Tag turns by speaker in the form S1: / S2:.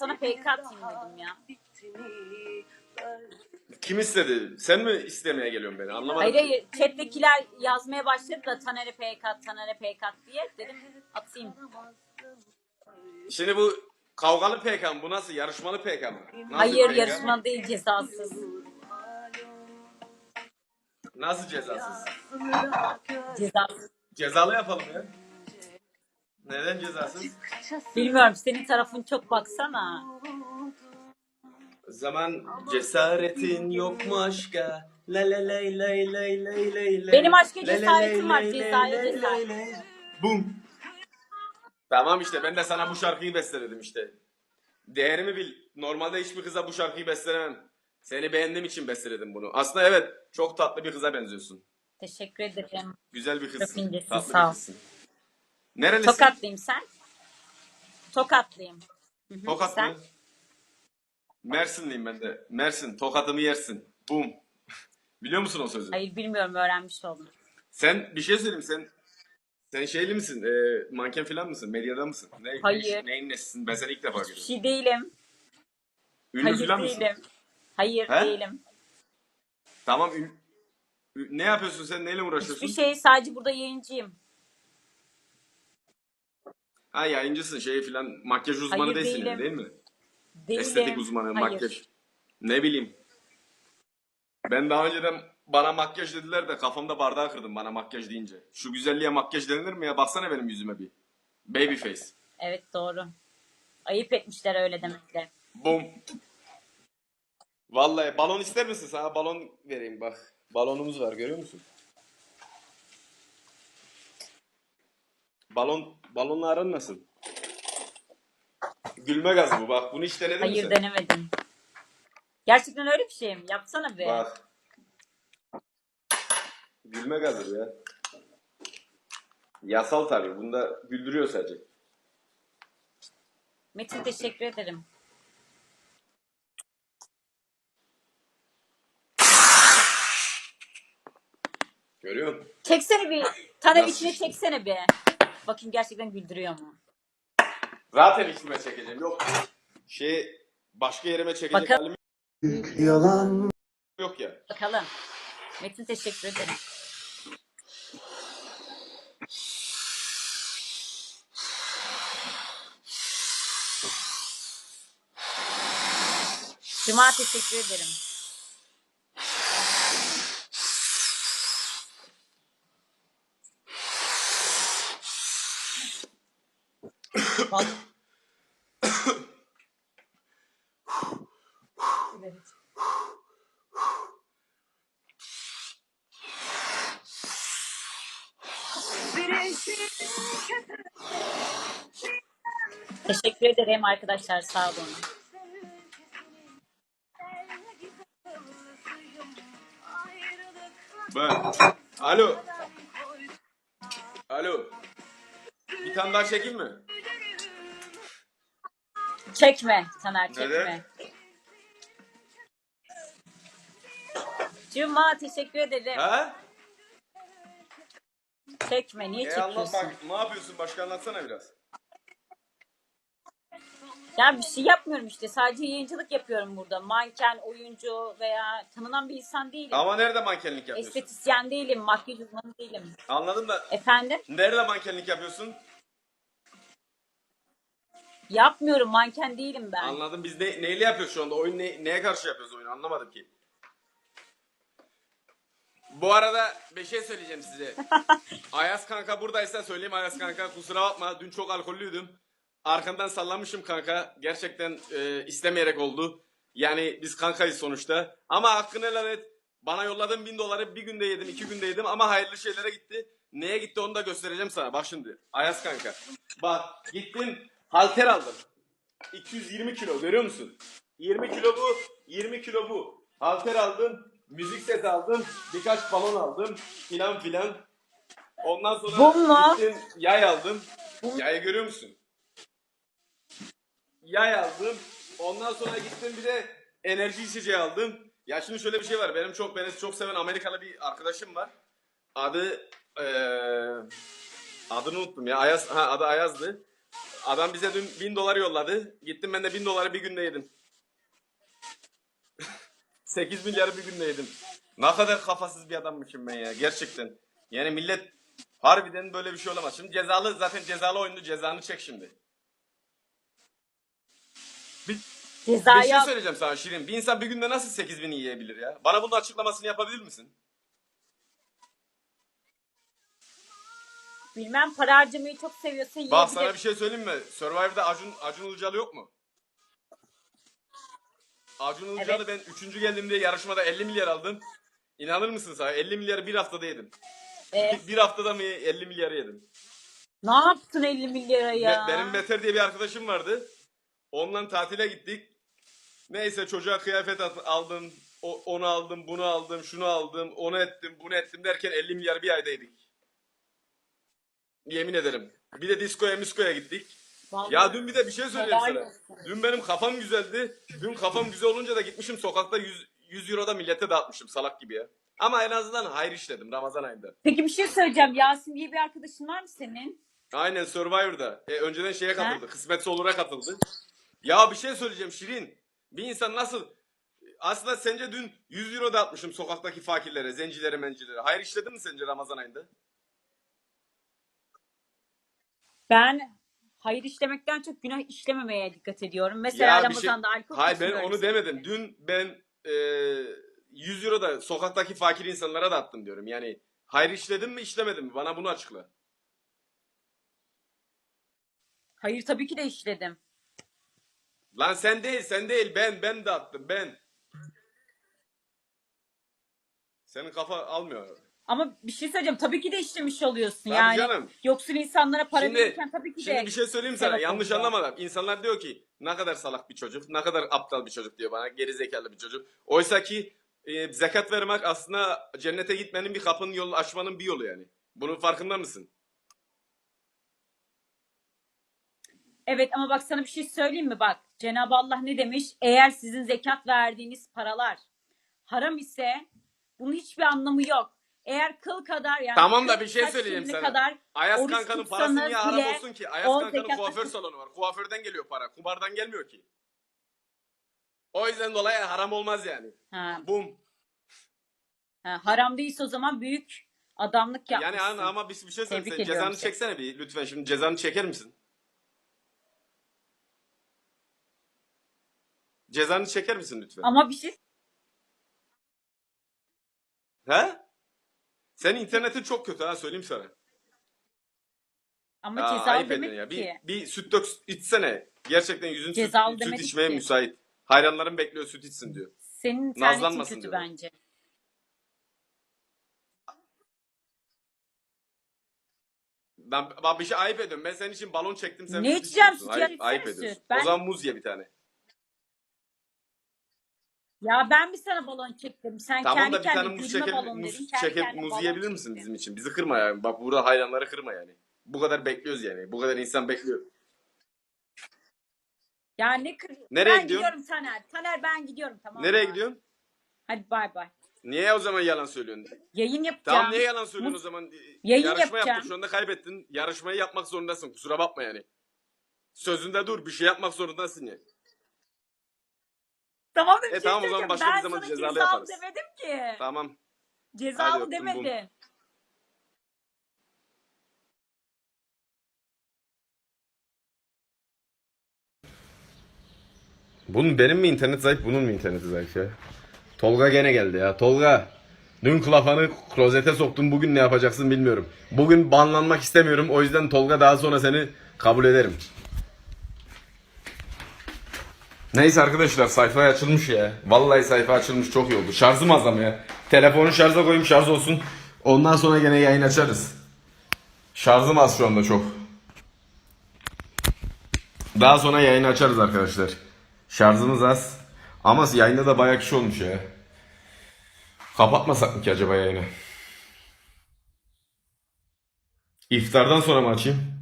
S1: sana PK atayım dedim ya.
S2: Kim istedi? Sen mi istemeye geliyorsun beni? Anlamadım.
S1: Hayır hayır chat'tekiler yazmaya başladı da Taner'e PK at, Taner'e PK at diye dedim atayım.
S2: Şimdi bu kavgalı PK mı? Bu nasıl? Yarışmalı PK mı? Nasıl
S1: Hayır
S2: PK?
S1: yarışma değil cezasız.
S2: Nasıl cezasız?
S1: Cezasız.
S2: Cezalı yapalım ya. Neden cezasız?
S1: Bilmiyorum senin tarafın çok baksana.
S2: Zaman cesaretin yok mu aşka? La la lay lay lay lay lay lay.
S1: Benim aşka
S2: La la
S1: cesaretim var,
S2: lay
S1: cezaya
S2: lay lay
S1: cesaret.
S2: lay. Bum. Tamam işte ben de sana bu şarkıyı besteledim işte. Değerimi bil. Normalde hiçbir kıza bu şarkıyı bestelemem. Seni beğendiğim için besteledim bunu. Aslında evet çok tatlı bir kıza benziyorsun.
S1: Teşekkür ederim.
S2: Güzel bir kızsın.
S1: Çok incesin,
S2: tatlı
S1: sağ
S2: bir
S1: ol.
S2: kızsın. Nerelisin?
S1: Tokatlıyım sen? Tokatlıyım. Hı hı,
S2: Tokat
S1: sen?
S2: mı? Mersinliyim ben de. Mersin. Tokatımı yersin. Bum. Biliyor musun o sözü?
S1: Hayır bilmiyorum öğrenmiş oldum.
S2: Sen bir şey söyleyeyim sen sen şeyli misin? E, manken falan mısın? Medyada mısın? Ne,
S1: Hayır.
S2: Neyin nesisin? Ben seni ilk defa
S1: Hiçbir
S2: görüyorum.
S1: şey değilim.
S2: Ünlü
S1: Hayır
S2: falan mısın?
S1: değilim. Hayır
S2: He?
S1: değilim.
S2: Tamam. ün- ne yapıyorsun sen? Neyle uğraşıyorsun?
S1: Hiçbir şey sadece burada yayıncıyım.
S2: Ha yayıncısın şey falan. Makyaj uzmanı
S1: Hayır,
S2: değilsin
S1: değilim.
S2: değil mi?
S1: Değilim.
S2: Estetik uzmanı,
S1: Hayır.
S2: makyaj. Ne bileyim. Ben daha önceden bana makyaj dediler de kafamda bardağı kırdım bana makyaj deyince. Şu güzelliğe makyaj denilir mi ya? Baksana benim yüzüme bir. Baby face.
S1: Evet doğru. Ayıp etmişler öyle demekle.
S2: Bum. Vallahi balon ister misin? Sana balon vereyim bak. Balonumuz var görüyor musun? Balon balonla aran nasıl? Gülme gazı bu bak. Bunu hiç denedin mi
S1: Hayır
S2: sen?
S1: denemedim. Gerçekten öyle bir şey mi? Yapsana bir.
S2: Bak. Gülme gazı ya. Yasal tabii. Bunda güldürüyor sadece.
S1: Metin teşekkür ederim.
S2: Görüyor musun?
S1: Çeksene bir. Taner
S2: Nasıl
S1: içine çeksene bir. Bakayım gerçekten güldürüyor mu?
S2: Zaten içime çekeceğim. Yok. Şey başka yerime çekecek
S1: Bakalım.
S2: halim
S3: Yalan
S2: yok ya.
S1: Bakalım. Metin teşekkür ederim. Cuma teşekkür ederim. Bak. Teşekkür ederim arkadaşlar sağ olun.
S2: Ben. Alo. Alo. Bir tane daha çekeyim mi?
S1: Çekme Taner çekme.
S2: Neden?
S1: Cuma teşekkür ederim.
S2: Ha?
S1: Çekme niye
S2: E anlat
S1: çekiyorsun?
S2: bak. Ne yapıyorsun? Başka anlatsana biraz.
S1: Ya bir şey yapmıyorum işte. Sadece yayıncılık yapıyorum burada. Manken, oyuncu veya tanınan bir insan değilim.
S2: Ama nerede mankenlik yapıyorsun?
S1: Estetisyen değilim, makyaj uzmanı değilim.
S2: Anladım da
S1: Efendim?
S2: nerede mankenlik yapıyorsun?
S1: Yapmıyorum, manken değilim ben.
S2: Anladım. Biz ne, neyle yapıyoruz şu anda? Oyun ne, neye karşı yapıyoruz oyunu? Anlamadım ki. Bu arada bir şey söyleyeceğim size. Ayaz kanka buradaysa söyleyeyim Ayaz kanka kusura bakma. Dün çok alkollüydüm. Arkandan sallamışım kanka. Gerçekten e, istemeyerek oldu. Yani biz kankayız sonuçta. Ama hakkını helal et. Bana yolladığın bin doları bir günde yedim, iki günde yedim ama hayırlı şeylere gitti. Neye gitti onu da göstereceğim sana. Bak şimdi. Ayaz kanka. Bak gittim halter aldım. 220 kilo görüyor musun? 20 kilo bu, 20 kilo bu. Halter aldım, müzik seti aldım, birkaç balon aldım filan filan. Ondan sonra
S1: Bu mu?
S2: gittim yay aldım. Yayı görüyor musun? Yay aldım. Ondan sonra gittim bir de enerji içeceği aldım. Ya şimdi şöyle bir şey var. Benim çok beni çok seven Amerikalı bir arkadaşım var. Adı eee adını unuttum ya. Ayaz ha adı Ayaz'dı. Adam bize dün 1000 dolar yolladı. Gittim ben de 1000 doları bir günde yedim. 8 milyarı bir günde yedim. Ne kadar kafasız bir adammışım ben ya gerçekten. Yani millet harbiden böyle bir şey olamaz. Şimdi cezalı zaten cezalı oyundu cezanı çek şimdi. Bir, bir
S1: Cezayı
S2: şey söyleyeceğim sana Şirin. Bir insan bir günde nasıl 8000 yiyebilir ya? Bana bunun açıklamasını yapabilir misin?
S1: Bilmem para harcamayı çok seviyorsun.
S2: Bak
S1: yiyebilir.
S2: sana bir şey söyleyeyim mi? Survivor'da Acun, Acun Ilıcalı yok mu? Acun Ilıcalı ben 3. geldiğimde yarışmada 50 milyar aldım. İnanır mısın sana? 50 milyarı bir haftada yedim.
S1: Ee,
S2: Bir haftada mı 50 milyarı yedim?
S1: ne yaptın 50 milyara ya?
S2: Be- benim Beter diye bir arkadaşım vardı. Onunla tatile gittik. Neyse çocuğa kıyafet aldım. O- onu aldım, bunu aldım, şunu aldım, onu ettim, bunu ettim derken 50 milyar bir ayda yedik. Yemin ederim. Bir de diskoya miskoya gittik.
S1: Vallahi.
S2: Ya dün bir de bir şey söyleyeyim
S1: Helal
S2: sana.
S1: olsun.
S2: Dün benim kafam güzeldi. Dün kafam güzel olunca da gitmişim sokakta 100, 100 euro da millete dağıtmışım salak gibi ya. Ama en azından hayır işledim Ramazan ayında.
S1: Peki bir şey söyleyeceğim. Yasin diye bir arkadaşın var mı senin?
S2: Aynen Survivor'da. E, önceden şeye katıldı. Kısmetse olur'a katıldı. Ya bir şey söyleyeceğim Şirin. Bir insan nasıl... Aslında sence dün 100 euro dağıtmışım sokaktaki fakirlere, zencilere, mencilere. Hayır işledin mi sence Ramazan ayında?
S1: Ben hayır işlemekten çok günah işlememeye dikkat ediyorum. Mesela
S2: Ya bir şey-
S1: Ramazan'da alkol
S2: Hayır ben onu demedim.
S1: sürekli.
S2: Dün ben e, 100 euro da sokaktaki fakir insanlara dağıttım diyorum. Yani hayır işledim mi işlemedim mi? Bana bunu açıkla.
S1: Hayır tabii ki de işledim.
S2: Lan sen değil sen değil ben ben dağıttım ben. Senin kafa almıyor.
S1: Ama bir şey söyleyeceğim. Tabii ki de işlemiş oluyorsun.
S2: Tabii
S1: yani
S2: canım.
S1: yoksul insanlara para
S2: Şimdi-
S1: verirken tabii ki
S2: Şimdi
S1: de
S2: bir şey söyleyeyim sana
S1: sebep
S2: yanlış
S1: oluyor.
S2: anlamadan. İnsanlar diyor ki ne kadar salak bir çocuk, ne kadar aptal bir çocuk diyor bana, geri zekalı bir çocuk. Oysa ki e, zekat vermek aslında cennete gitmenin bir kapının yolu açmanın bir yolu yani. Bunun farkında mısın?
S1: Evet ama bak sana bir şey söyleyeyim mi? Bak Cenab-ı Allah ne demiş? Eğer sizin zekat verdiğiniz paralar haram ise bunun hiçbir anlamı yok. Eğer kıl kadar yani
S2: Tamam da bir şey
S1: kaç
S2: söyleyeyim
S1: şimdi
S2: sana.
S1: kadar
S2: Ayaz
S1: Oruç
S2: kankanın
S1: tutsanız
S2: parası niye haram
S1: bile
S2: olsun ki? Ayaz
S1: o
S2: kankanın
S1: zekat-
S2: kuaför salonu var. Kuaförden geliyor para. Kumardan gelmiyor ki. O yüzden dolayı haram olmaz yani.
S1: ha,
S2: Bum.
S1: ha, haram değilse o zaman büyük adamlık yapmışsın.
S2: Yani ama, ama bir, bir şey söyleyeyim.
S1: Tebrik
S2: Sen
S1: ediyorum
S2: cezanı
S1: seni.
S2: çeksene bir lütfen. Şimdi cezanı çeker misin? Cezanı çeker misin lütfen?
S1: Ama bir şey
S2: He? Senin internetin çok kötü ha söyleyeyim sana.
S1: ama
S2: Aa,
S1: cezalı
S2: ayıp
S1: demek
S2: ya.
S1: ki.
S2: Bir, bir süt dök içsene. Gerçekten yüzün süt,
S1: Cezalı
S2: süt
S1: demedik
S2: içmeye
S1: ki.
S2: müsait. Hayranların bekliyor süt içsin diyor.
S1: Senin internetin
S2: Nazlanmasın
S1: kötü
S2: diyorum.
S1: bence.
S2: Ben, ben bir şey ayıp ediyorum. Ben senin için balon çektim. Sen
S1: Ne
S2: süt
S1: içeceğim?
S2: içiyorsun.
S1: Süt
S2: Ayıp,
S1: içsene
S2: ayıp
S1: süt.
S2: ediyorsun.
S1: Ben-
S2: O zaman muz ye bir tane.
S1: Ya ben bir sana balon çektim. Sen
S2: Tamam
S1: kendi
S2: da bir tane
S1: kendine
S2: muz
S1: gülme
S2: çeker, muz.
S1: Kendi
S2: çekip
S1: kendine
S2: muz
S1: balon
S2: yiyebilir
S1: çektin.
S2: misin bizim için? Bizi kırma yani. Bak burada hayranları kırma yani. Bu kadar bekliyoruz yani. Bu kadar insan bekliyor.
S1: Ya ne kır...
S2: Nereye
S1: ben
S2: gidiyorsun?
S1: gidiyorum Taner. Taner ben gidiyorum tamam
S2: Nereye
S1: mı?
S2: gidiyorsun?
S1: Hadi bay bay.
S2: Niye o zaman yalan söylüyorsun?
S1: Yayın yapacağım.
S2: Tamam niye yalan söylüyorsun o zaman?
S1: Yayın
S2: Yarışma
S1: yapacağım.
S2: yaptın şu anda kaybettin. Yarışmayı yapmak zorundasın. Kusura bakma yani. Sözünde dur. Bir şey yapmak zorundasın ya.
S1: Tamam da bir
S2: E
S1: şey
S2: tamam, o zaman başka
S1: ben
S2: bir zaman
S1: sana
S2: cezalı
S1: cezalı
S2: yaparız.
S1: demedim ki.
S2: Tamam. Hadi
S1: Cezalı
S2: öptüm, bum.
S1: demedim.
S2: Bunun benim mi internet zayıf, bunun mu interneti zayıf ya? Tolga gene geldi ya. Tolga. Dün klafanı klozete soktun. Bugün ne yapacaksın bilmiyorum. Bugün banlanmak istemiyorum. O yüzden Tolga daha sonra seni kabul ederim. Neyse arkadaşlar sayfa açılmış ya. Vallahi sayfa açılmış çok iyi oldu. Şarjım az ama ya. Telefonu şarja koyayım şarj olsun. Ondan sonra gene yayın açarız. Şarjım az şu anda çok. Daha sonra yayın açarız arkadaşlar. Şarjımız az. Ama yayında da bayağı kişi olmuş ya. Kapatmasak mı ki acaba yayını? İftardan sonra mı açayım?